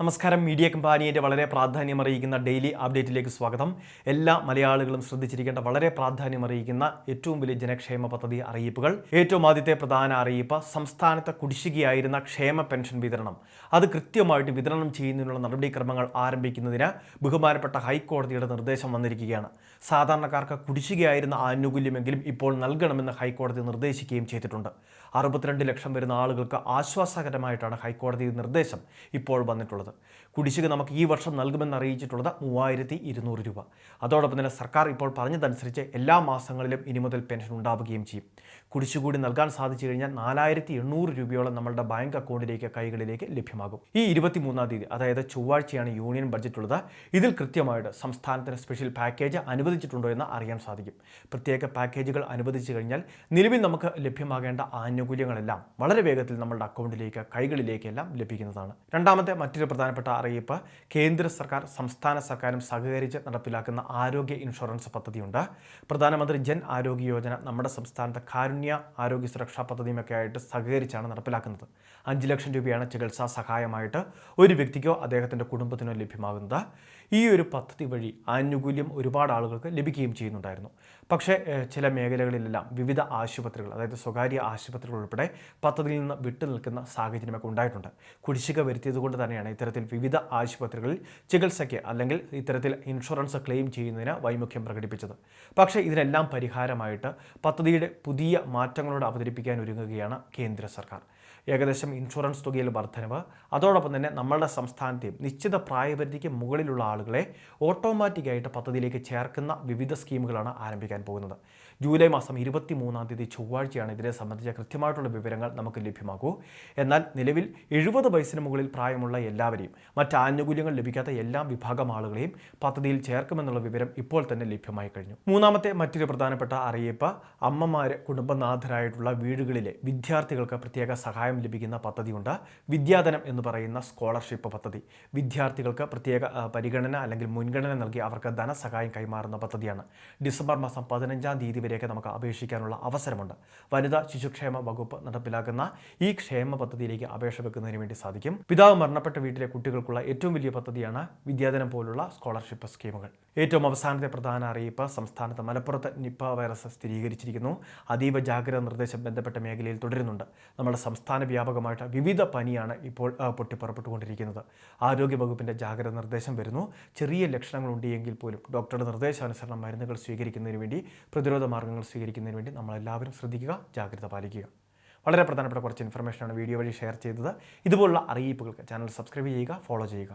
നമസ്കാരം. മീഡിയ കമ്പാനിയുടെ വളരെ പ്രാധാന്യമറിയിക്കുന്ന ഡെയിലി അപ്ഡേറ്റിലേക്ക് സ്വാഗതം. എല്ലാ മലയാളികളും ശ്രദ്ധിച്ചിരിക്കേണ്ട വളരെ പ്രാധാന്യമറിയിക്കുന്ന ഏറ്റവും വലിയ ജനക്ഷേമ പദ്ധതി അറിയിപ്പുകൾ. ഏറ്റവും ആദ്യത്തെ പ്രധാന അറിയിപ്പ് സംസ്ഥാനത്തെ കുടിശ്ശികയായിരുന്ന ക്ഷേമ പെൻഷൻ വിതരണം. അത് കൃത്യമായിട്ട് വിതരണം ചെയ്യുന്നതിനുള്ള നടപടിക്രമങ്ങൾ ആരംഭിക്കുന്നതിന് ബഹുമാനപ്പെട്ട ഹൈക്കോടതിയുടെ നിർദ്ദേശം വന്നിരിക്കുകയാണ്. സാധാരണക്കാർക്ക് കുടിശ്ശികയായിരുന്ന ആനുകൂല്യമെങ്കിലും ഇപ്പോൾ നൽകണമെന്ന് ഹൈക്കോടതി നിർദ്ദേശിക്കുകയും ചെയ്തിട്ടുണ്ട്. അറുപത്തിരണ്ട് ലക്ഷം വരുന്ന ആളുകൾക്ക് ആശ്വാസകരമായിട്ടാണ് ഹൈക്കോടതി നിർദ്ദേശം ഇപ്പോൾ വന്നിട്ടുള്ളത്. കുടിശ്ശിക നമുക്ക് ഈ വർഷം നൽകുമെന്ന് അറിയിച്ചിട്ടുള്ളത് മൂവായിരത്തി ഇരുന്നൂറ് രൂപ. അതോടൊപ്പം തന്നെ സർക്കാർ ഇപ്പോൾ പറഞ്ഞതനുസരിച്ച് എല്ലാ മാസങ്ങളിലും ഇനി മുതൽ പെൻഷൻ ഉണ്ടാവുകയും ചെയ്യും. കുടിശ്ശിക കൂടി നൽകാൻ സാധിച്ചു കഴിഞ്ഞാൽ നാലായിരത്തി എണ്ണൂറ് രൂപയോളം നമ്മളുടെ ബാങ്ക് അക്കൗണ്ടിലേക്ക് കൈകളിലേക്ക് ലഭ്യമാകും. ഈ ഇരുപത്തി മൂന്നാം തീയതി അതായത് ചൊവ്വാഴ്ചയാണ് യൂണിയൻ ബഡ്ജറ്റ് ഉള്ളത് ഇതിൽ കൃത്യമായിട്ട് സംസ്ഥാനത്തിന് സ്പെഷ്യൽ പാക്കേജ് അനുവദിച്ചിട്ടുണ്ടോ എന്ന് അറിയാൻ സാധിക്കും. പ്രത്യേക പാക്കേജുകൾ അനുവദിച്ചു കഴിഞ്ഞാൽ നിലവിൽ നമുക്ക് ലഭ്യമാകേണ്ട ആനുകൂല്യങ്ങളെല്ലാം വളരെ വേഗത്തിൽ നമ്മളുടെ അക്കൗണ്ടിലേക്ക് കൈകളിലേക്കെല്ലാം ലഭിക്കുന്നതാണ്. രണ്ടാമത്തെ മറ്റൊരു പ്രധാനപ്പെട്ട അറിയിപ്പ് കേന്ദ്ര സർക്കാർ സംസ്ഥാന സർക്കാരും സഹകരിച്ച് നടപ്പിലാക്കുന്ന ആരോഗ്യ ഇൻഷുറൻസ് പദ്ധതിയുണ്ട്. പ്രധാനമന്ത്രി ജൻ ആരോഗ്യ യോജന നമ്മുടെ സംസ്ഥാനത്തെ കാരുണ്യ ആരോഗ്യ സുരക്ഷാ പദ്ധതിയുമൊക്കെ ആയിട്ട് സഹകരിച്ചാണ് നടപ്പിലാക്കുന്നത്. അഞ്ച് ലക്ഷം രൂപയാണ് ചികിത്സാ സഹായമായിട്ട് ഒരു വ്യക്തിക്കോ അദ്ദേഹത്തിന്റെ കുടുംബത്തിനോ ലഭ്യമാകുന്നത്. ഈ ഒരു പദ്ധതി വഴി ആനുകൂല്യം ഒരുപാട് ആളുകൾക്ക് ലഭിക്കുകയും ചെയ്യുന്നുണ്ടായിരുന്നു. പക്ഷേ ചില മേഖലകളിലെല്ലാം വിവിധ ആശുപത്രികൾ അതായത് സ്വകാര്യ ആശുപത്രികൾ ഉൾപ്പെടെ പദ്ധതിയിൽ നിന്ന് വിട്ടുനിൽക്കുന്ന സാഹചര്യമൊക്കെ ഉണ്ടായിട്ടുണ്ട്. കുടിശ്ശിക വരുത്തിയത് കൊണ്ട് തന്നെയാണ് ഇത്തരത്തിൽ വിവിധ ആശുപത്രികളിൽ ചികിത്സയ്ക്ക് അല്ലെങ്കിൽ ഇത്തരത്തിൽ ഇൻഷുറൻസ് ക്ലെയിം ചെയ്യുന്നതിന് വൈമുഖ്യം പ്രകടിപ്പിച്ചത്. പക്ഷേ ഇതിനെല്ലാം പരിഹാരമായിട്ട് പദ്ധതിയുടെ പുതിയ മാറ്റങ്ങളോട് അവതരിപ്പിക്കാൻ ഒരുങ്ങുകയാണ് കേന്ദ്ര സർക്കാർ. ഏകദേശം ഇൻഷുറൻസ് തുകയിൽ വർധനവ്. അതോടൊപ്പം തന്നെ നമ്മളുടെ സംസ്ഥാനത്തെയും നിശ്ചിത പ്രായപരിധിക്ക് മുകളിലുള്ള ആളുകളെ ഓട്ടോമാറ്റിക്കായിട്ട് പദ്ധതിയിലേക്ക് ചേർക്കുന്ന വിവിധ സ്കീമുകളാണ് ആരംഭിക്കാൻ പോകുന്നത്. ജൂലൈ മാസം ഇരുപത്തി മൂന്നാം തീയതി ചൊവ്വാഴ്ചയാണ് ഇതിനെ സംബന്ധിച്ച കൃത്യമായിട്ടുള്ള വിവരങ്ങൾ നമുക്ക് ലഭ്യമാകൂ എന്നാൽ നിലവിൽ എഴുപത് വയസ്സിന് മുകളിൽ പ്രായമുള്ള എല്ലാവരെയും മറ്റ് ആനുകൂല്യങ്ങൾ ലഭിക്കാത്ത എല്ലാ വിഭാഗം ആളുകളെയും പദ്ധതിയിൽ ചേർക്കുമെന്നുള്ള വിവരം ഇപ്പോൾ തന്നെ ലഭ്യമായി കഴിഞ്ഞു. മൂന്നാമത്തെ മറ്റൊരു പ്രധാനപ്പെട്ട അറിയിപ്പ് അമ്മമാർ കുടുംബനാഥരായിട്ടുള്ള വീടുകളിലെ വിദ്യാർത്ഥികൾക്ക് പ്രത്യേക സഹായം ലഭിക്കുന്ന പദ്ധതിയുണ്ട്. വിദ്യാധനം എന്ന് പറയുന്ന സ്കോളർഷിപ്പ് പദ്ധതി. വിദ്യാർത്ഥികൾക്ക് പ്രത്യേക പരിഗണന അല്ലെങ്കിൽ മുൻഗണന നൽകി അവർക്ക് ധനസഹായം കൈമാറുന്ന പദ്ധതിയാണ്. ഡിസംബർ മാസം പതിനഞ്ചാം തീയതി വരെയൊക്കെ നമുക്ക് അപേക്ഷിക്കാനുള്ള അവസരമുണ്ട്. വനിതാ ശിശുക്ഷേമ വകുപ്പ് നടപ്പിലാക്കുന്ന ഈ ക്ഷേമ പദ്ധതിയിലേക്ക് അപേക്ഷ വെക്കുന്നതിന് വേണ്ടി സാധിക്കും. പിതാവ് മരണപ്പെട്ട വീട്ടിലെ കുട്ടികൾക്കുള്ള ഏറ്റവും വലിയ പദ്ധതിയാണ് വിദ്യാധനം പോലുള്ള സ്കോളർഷിപ്പ് സ്കീമുകൾ. ഏറ്റവും അവസാനത്തെ പ്രധാന അറിയിപ്പ് സംസ്ഥാനത്ത് മലപ്പുറത്ത് നിപ്പ വൈറസ് സ്ഥിരീകരിച്ചിരിക്കുന്നു. അതീവ ജാഗ്രത നിർദ്ദേശം ബന്ധപ്പെട്ട മേഖലയിൽ തുടരുന്നുണ്ട്. നമ്മുടെ സംസ്ഥാന വ്യാപകമായിട്ട് വിവിധ പനിയാണ് ഇപ്പോൾ പൊട്ടിപ്പുറപ്പെട്ടുകൊണ്ടിരിക്കുന്നത്. ആരോഗ്യ വകുപ്പിന്റെ ജാഗ്രത നിർദ്ദേശം വരുന്നു. ചെറിയ ലക്ഷണങ്ങൾ ഉണ്ടെങ്കിൽ പോലും ഡോക്ടറുടെ നിർദ്ദേശാനുസരണം മരുന്നുകൾ സ്വീകരിക്കുന്നതിന് വേണ്ടി പ്രതിരോധ മാർഗങ്ങൾ സ്വീകരിക്കുന്നതിന് വേണ്ടി നമ്മളെല്ലാവരും ശ്രദ്ധിക്കുക ജാഗ്രത പാലിക്കുക. വളരെ പ്രധാനപ്പെട്ട കുറച്ച് ഇൻഫർമേഷനാണ് വീഡിയോ വഴി ഷെയർ ചെയ്തത്. ഇതുപോലുള്ള അറിയിപ്പുകൾക്ക് ചാനൽ സബ്സ്ക്രൈബ് ചെയ്യുക ഫോളോ ചെയ്യുക.